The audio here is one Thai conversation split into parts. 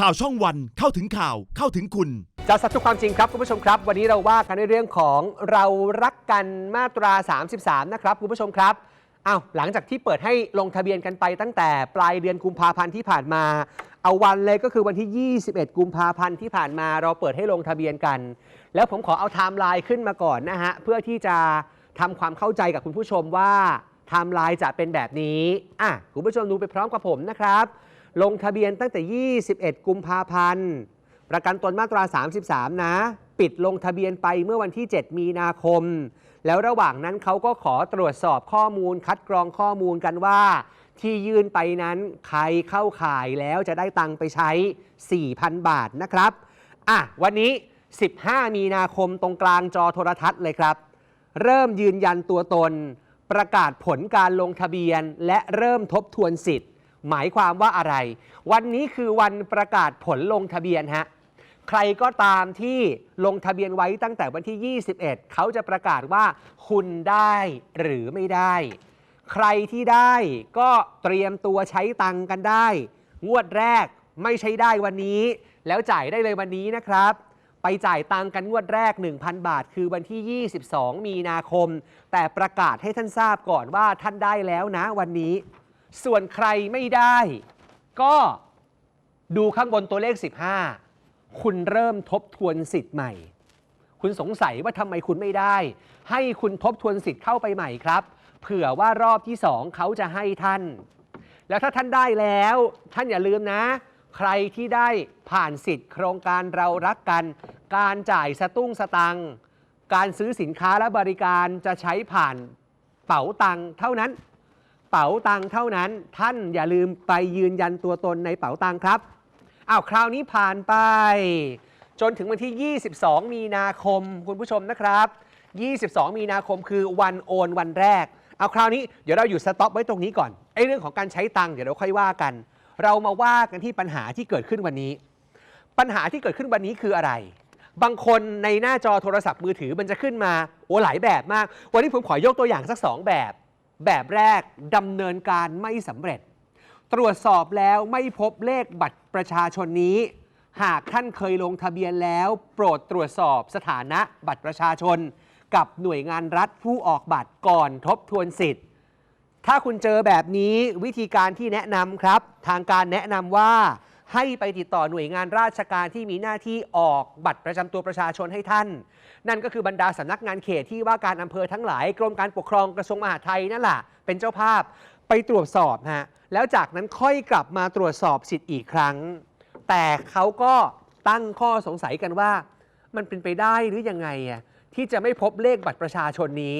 ข่าวช่องวันเข้าถึงข่าวเข้าถึงคุณ จะสับทุกความจริงครับคุณผู้ชมครับ วันนี้เราว่ากันในเรื่องของเรารักกันมาตรา 33 นะครับคุณผู้ชมครับอ้าวหลังจากที่เปิดให้ลงทะเบียนกันไปตั้งแต่ปลายเดือนกุมภาพันธ์ที่ผ่านมา เอาวันเลยก็คือวันที่ 21 กุมภาพันธ์ที่ผ่านมาเราเปิดให้ลงทะเบียนกัน แล้วผมขอเอาไทม์ไลน์ขึ้นมาก่อนนะฮะเพื่อที่จะทำความเข้าใจกับคุณผู้ชมว่าไทม์ไลน์จะเป็นแบบนี้อะคุณผู้ชมดูไปพร้อมกับผมนะครับ ลงทะเบียนตั้งแต่ 21 กุมภาพันธ์ ประกันตนมาตรา 33 นะ ปิดลงทะเบียนไปเมื่อวันที่ 7 มีนาคม แล้วระหว่างนั้นเขาก็ขอตรวจสอบข้อมูลคัดกรองข้อมูลกันว่า ที่ยื่นไปนั้นใครเข้าข่ายแล้วจะได้ตังค์ไปใช้ 4,000 บาทนะครับ อะ วันนี้ 15 มีนาคมตรงกลางจอโทรทัศน์เลยครับ เริ่มยืนยันตัวตน ประกาศผลการลงทะเบียน และเริ่มทบทวนสิทธิ หมายความว่าอะไร วันนี้คือวันประกาศผลลงทะเบียนฮะใครก็ตามที่ลงทะเบียนไว้ตั้งแต่วันที่ 21 เขาจะประกาศว่าคุณได้หรือไม่ได้ ใครที่ได้ก็เตรียมตัวใช้ตังกันได้ งวดแรกไม่ใช้ได้วันนี้ แล้วจ่ายได้เลยวันนี้นะครับ ไปจ่ายตังกันงวดแรก 1,000 บาท คือวันที่ 22 มีนาคม แต่ประกาศให้ท่านทราบก่อนว่าท่านได้แล้วนะวันนี้ ส่วนใครไม่ได้ ก็ดูข้างบนตัวเลข 15 คุณเริ่มทบทวนสิทธิ์ใหม่ คุณสงสัยว่าทำไมคุณไม่ได้ ให้คุณทบทวนสิทธิ์เข้าไปใหม่ครับ เผื่อว่ารอบที่สองเขาจะให้ท่าน แล้วถ้าท่านได้แล้ว ท่านอย่าลืมนะ ใครที่ได้ผ่านสิทธิ์ โครงการเรารักกัน การจ่ายสตุ้งสตังการซื้อสินค้าและบริการจะใช้ผ่านเป๋าตังเท่านั้น เป๋าตังค์เท่านั้น ท่านอย่าลืมไปยืนยันตัวตนในเป๋าตังค์ครับอ้าวคราวนี้ผ่านไป จนถึงวันที่ 22 มีนาคมคุณผู้ชมนะครับ 22 มีนาคมคือวันโอนวันแรก เอาคราวนี้เดี๋ยวเราอยู่สต็อปไว้ตรงนี้ก่อนไอ้เรื่องของการใช้ตังค์เดี๋ยวเราค่อยว่ากัน เรามาว่ากันที่ปัญหาที่เกิดขึ้นวันนี้ ปัญหาที่เกิดขึ้นวันนี้คืออะไร บางคนในหน้าจอโทรศัพท์มือถือมันจะขึ้นมาโอ้หลายแบบมาก วันนี้ผมขอยกตัวอย่างสักสองแบบ แบบแรกดำเนินการไม่สำเร็จ ตรวจสอบแล้วไม่พบเลขบัตรประชาชนนี้ หากท่านเคยลงทะเบียนแล้ว โปรดตรวจสอบสถานะบัตรประชาชน กับหน่วยงานรัฐผู้ออกบัตรก่อนทบทวนสิทธิ์ ถ้าคุณเจอแบบนี้วิธีการที่แนะนำครับ ทางการแนะนำว่า ให้ไปติดต่อหน่วยงานราชการที่มีหน้าที่ออกบัตรประจำตัวประชาชนให้ท่าน นั่นก็คือบรรดาสำนักงานเขตที่ว่าการอำเภอทั้งหลายกรมการปกครองกระทรวงมหาดไทยนั่นแหละเป็นเจ้าภาพไปตรวจสอบฮะแล้วจากนั้นค่อยกลับมาตรวจสอบสิทธิ์อีกครั้ง แต่เขาก็ตั้งข้อสงสัยกันว่า มันเป็นไปได้หรือยังไงอะที่จะไม่พบเลขบัตรประชาชนนี้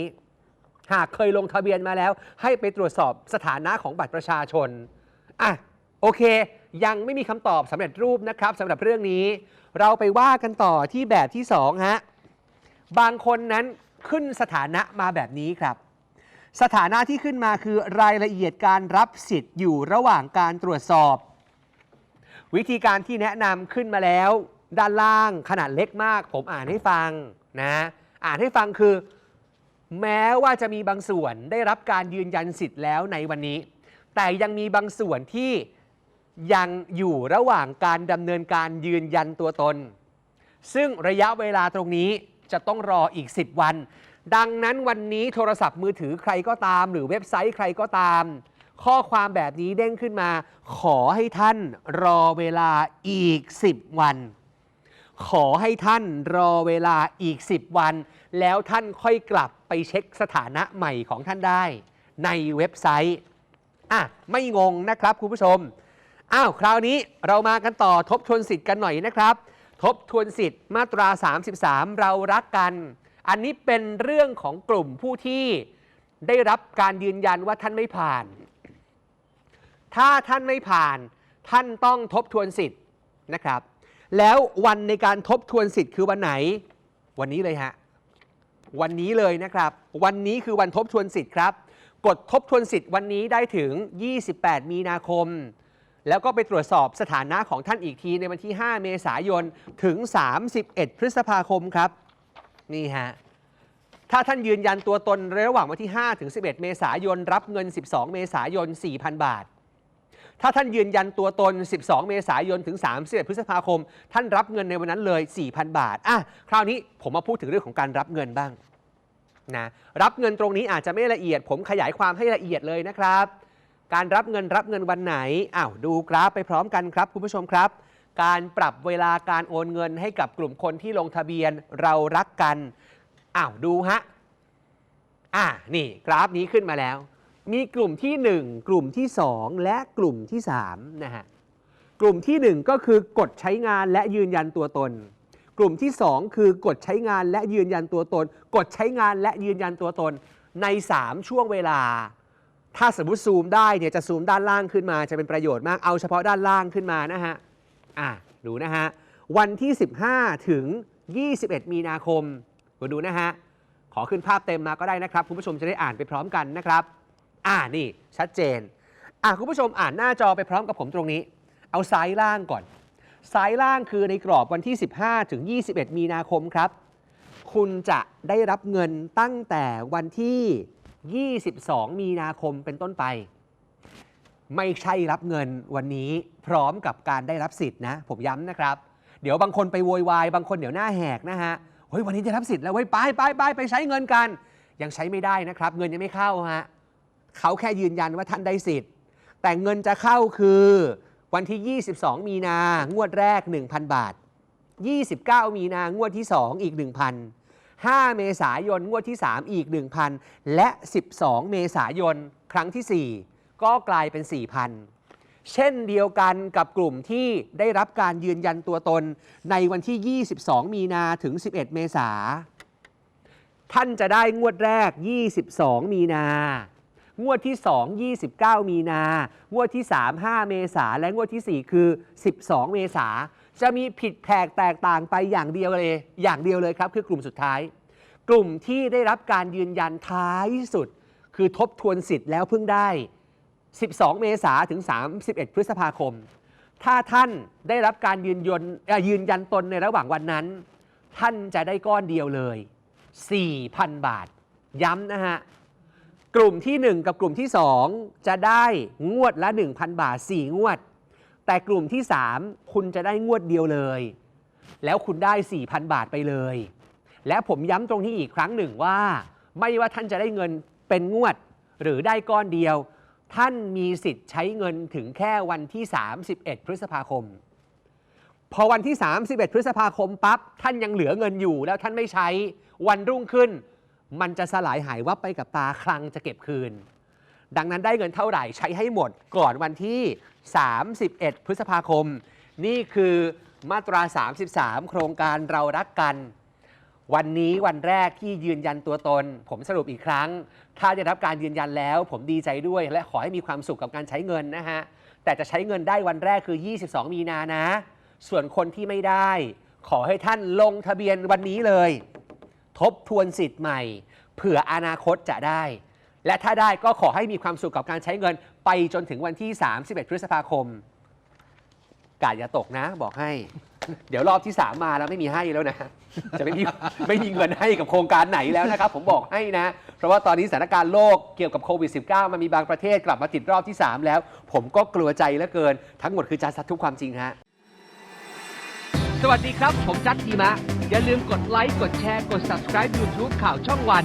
หากเคยลงทะเบียนมาแล้ว ให้ไปตรวจสอบสถานะของบัตรประชาชนอะโอเค ยังไม่มีคำตอบสำเร็จรูปนะครับสำหรับเรื่องนี้ เราไปว่ากันต่อที่แบบที่2ฮะบางคนนั้นขึ้นสถานะมาแบบนี้ครับ สถานะที่ขึ้นมาคือรายละเอียดการรับสิทธิ์อยู่ระหว่างการตรวจสอบ วิธีการที่แนะนำขึ้นมาแล้ว ด้านล่างขนาดเล็กมาก ผมอ่านให้ฟังนะอ่านให้ฟังคือ แม้ว่าจะมีบางส่วนได้รับการยืนยันสิทธิ์แล้วในวันนี้ แต่ยังมีบางส่วนที่ ยังอยู่ระหว่างการดำเนินการยืนยันตัวตน ซึ่งระยะเวลาตรงนี้จะต้องรออีก 10 วัน ดังนั้นวันนี้โทรศัพท์มือถือใครก็ตาม หรือเว็บไซต์ใครก็ตาม ข้อความแบบนี้เด้งขึ้นมา ขอให้ท่านรอเวลาอีก 10 วัน ขอให้ท่านรอเวลาอีก 10 วัน แล้วท่านค่อยกลับไปเช็คสถานะใหม่ของท่านได้ ในเว็บไซต์อะไม่งงนะครับคุณผู้ชม อ้าว คราวนี้เรามากันต่อทบทวนสิทธิ์กันหน่อยนะครับ ทบทวนสิทธิ์มาตรา 33 เรารักกัน อันนี้เป็นเรื่องของกลุ่มผู้ที่ได้รับการยืนยันว่าท่านไม่ผ่าน ถ้าท่านไม่ผ่าน ท่านต้องทบทวนสิทธิ์นะครับ แล้ววันในการทบทวนสิทธิ์คือวันไหน วันนี้เลยฮะ วันนี้เลยนะครับ วันนี้คือวันทบทวนสิทธิ์ครับ กดทบทวนสิทธิ์วันนี้ได้ถึง 28 มีนาคม แล้วก็ไปตรวจสอบสถานะของท่านอีกทีในวันที่ 5 เมษายนถึง 31 พฤษภาคมครับ นี่ฮะ ถ้าท่านยืนยันตัวตนระหว่างวันที่ 5 ถึง 11 เมษายน รับเงิน 12 เมษายน 4,000 บาท ถ้าท่านยืนยันตัวตน 12 เมษายนถึง 31 พฤษภาคม ท่านรับเงินในวันนั้นเลย 4,000 บาทอะคราวนี้ผมมาพูดถึงเรื่องของการรับเงินบ้างนะรับเงินตรงนี้อาจจะไม่ละเอียด ผมขยายความให้ละเอียดเลยนะครับ การรับเงินรับเงินวันไหนอ้าวดูกราฟไปพร้อมกันครับ คุณผู้ชมครับ การปรับเวลาการโอนเงินให้กับกลุ่มคนที่ลงทะเบียนเรารักกันอ้าวดูฮะอ่านี่กราฟนี้ขึ้นมาแล้ว มีกลุ่มที่ 1 กลุ่มที่ 2 และกลุ่มที่3นะฮะกลุ่มที่ 1 ก็คือกดใช้งานและยืนยันตัวตน กลุ่มที่ 2 คือกดใช้งานและยืนยันตัวตน กดใช้งานและยืนยันตัวตนใน 3 ช่วงเวลา ถ้าสมมติซูมได้เนี่ยจะซูมด้านล่างขึ้นมาจะเป็นประโยชน์มาก เอาเฉพาะด้านล่างขึ้นมานะฮะ อะ ดูนะฮะ วันที่ 15 ถึง 21 มีนาคมมาดูนะฮะ ขอขึ้นภาพเต็มมาก็ได้นะครับ คุณผู้ชมจะได้อ่านไปพร้อมกันนะครับ อ่านี่ ชัดเจน อะคุณผู้ชมอ่านหน้าจอไปพร้อมกับผมตรงนี้ เอาซ้ายล่างก่อน ซ้ายล่างคือในกรอบวันที่ 15 ถึง 21 มีนาคมครับ คุณจะได้รับเงินตั้งแต่วันที่ 22 มีนาคมเป็นต้นไป ไม่ใช่รับเงินวันนี้พร้อมกับการได้รับสิทธิ์นะ ผมย้ำนะครับ เดี๋ยวบางคนไปโวยวายบางคนเดี๋ยวหน้าแหกนะฮะเฮ้ยวันนี้ได้รับสิทธิ์แล้วเว้ยไปไปไปไปใช้เงินกัน ยังใช้ไม่ได้นะครับ เงินยังไม่เข้าฮะเขาแค่ยืนยันว่าท่านได้สิทธิ์ แต่เงินจะเข้าคือวันที่ 22 มีนางวดแรก 1,000 บาท 29 มีนางวดที่ 2 อีก 1,000 5 เมษายน งวดที่ 3 อีก 1,000 และ 12 เมษายน ครั้งที่ 4 ก็กลายเป็น 4,000 เช่นเดียวกันกับกลุ่มที่ได้รับการยืนยันตัวตนในวันที่ 22 มีนาถึง 11 เมษา ท่านจะได้งวดแรก 22 มีนางวดที่ 2 29 มีนา งวดที่ 3 5 เมษา และงวดที่ 4 คือ 12 เมษา จะมีผิดแผกแตกต่างไปอย่างเดียวเลย อย่างเดียวเลยครับ คือกลุ่มสุดท้าย กลุ่มที่ได้รับการยืนยันท้ายสุด คือทบทวนสิทธิ์แล้วเพิ่งได้ 12 เมษาถึง 31 พฤษภาคม ถ้าท่านได้รับการยืนยันยืนยันตนในระหว่างวันนั้น ท่านจะได้ก้อนเดียวเลย 4,000 บาท ย้ำนะฮะกลุ่มที่ 1 กับกลุ่มที่ 2 จะได้งวดละ 1,000 บาท 4 งวด แต่กลุ่มที่ 3 คุณจะได้งวดเดียวเลย แล้วคุณได้ 4,000 บาทไปเลย และผมย้ำตรงนี้อีกครั้งหนึ่งว่า ไม่ว่าท่านจะได้เงินเป็นงวด หรือได้ก้อนเดียว ท่านมีสิทธิ์ใช้เงินถึงแค่วันที่ 31 พฤษภาคม พอวันที่ 31 พฤษภาคมปั๊บท่านยังเหลือเงินอยู่แล้วท่านไม่ใช้วันรุ่งขึ้น มันจะสลายหายวับไปกับตาคลังจะเก็บคืน ดังนั้นได้เงินเท่าไหร่ใช้ให้หมดก่อนวันที่ 31 พฤษภาคม นี่คือมาตรา 33 โครงการเรารักกัน วันนี้วันแรกที่ยืนยันตัวตน ผมสรุปอีกครั้ง ถ้าได้รับการยืนยันแล้ว ผมดีใจด้วย และขอให้มีความสุขกับการใช้เงินนะฮะ แต่จะใช้เงินได้วันแรกคือ 22 มีนานะ ส่วนคนที่ไม่ได้ ขอให้ท่านลงทะเบียนวันนี้เลย ทบทวนสิทธิ์ใหม่ เผื่ออนาคตจะได้ และถ้าได้ก็ขอให้มีความสุขกับการใช้เงินไปจนถึงวันที่ 31 พฤษภาคม กาดอย่าตกนะ บอกให้ เดี๋ยวรอบที่ 3 มาแล้วไม่มีให้แล้วนะ จะไม่มีไม่มีเงินให้กับโครงการไหนแล้วนะครับ ผมบอกให้นะ เพราะว่าตอนนี้สถานการณ์โลกเกี่ยวกับโควิด -19 มันมีบางประเทศกลับมาติดรอบที่ 3 แล้ว ผมก็กลัวใจเหลือเกิน ทั้งหมดคือจาซัดทุกความจริงฮะสวัสดีครับ ผมจัดทีมะอย่าลืมกดไลค์กดแชร์กด subscribe YouTube ข่าวช่องวัน